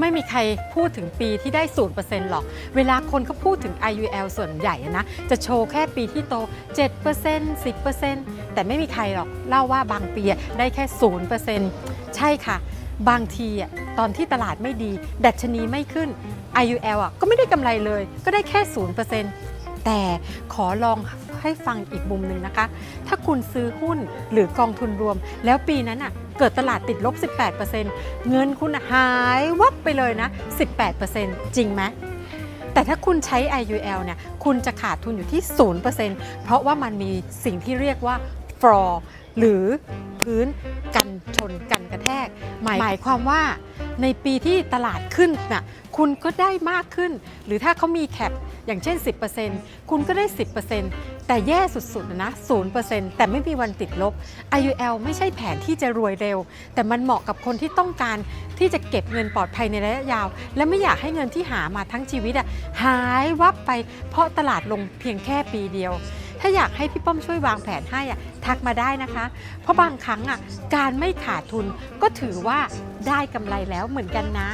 ไม่มีใครพูดถึงปีที่ได้ 0%หรอก เวลาคนเขาพูดถึง IUL ส่วนใหญ่นะ จะโชว์แค่ปีที่โต 7% 10%แต่ไม่มีใครหรอกเล่าว่าบางปีได้แค่ 0%ใช่ค่ะ บางทีอะตอนที่ตลาดไม่ดี ดัชนีไม่ขึ้น IUL อะก็ไม่ได้กำไรเลย ก็ได้แค่ 0% แต่ขอลองให้ฟังอีกมุมหนึ่งนะคะ ถ้าคุณซื้อหุ้นหรือกองทุนรวม แล้วปีนั้นอะเกิดตลาดติดลบ 18%เงินคุณหายวับไปเลยนะ 18%จริงไหมแต่ถ้าคุณใช้ IUL เนี่ย คุณจะขาดทุนอยู่ที่ 0%เพราะว่ามันมีสิ่งที่เรียกว่า floor หรือพื้นกันชนกันกระแทก หมายความว่า ในปีที่ตลาดขึ้นน่ะคุณก็ได้มากขึ้น หรือถ้าเขามีแคปอย่างเช่น 10%คุณก็ได้ 10%แต่แย่สุดๆนะ0%แต่ไม่มีวันติดลบ IUL ไม่ใช่แผนที่จะรวยเร็ว แต่มันเหมาะกับคนที่ต้องการที่จะเก็บเงินปลอดภัยในระยะยาว และไม่อยากให้เงินที่หามาทั้งชีวิตอะหายวับไปเพราะตลาดลงเพียงแค่ปีเดียว ถ้าอยากให้พี่ป้อมช่วยวางแผนให้อะทักมาได้นะคะ เพราะบางครั้งอะการไม่ขาดทุนก็ถือว่าได้กำไรแล้วเหมือนกันนะ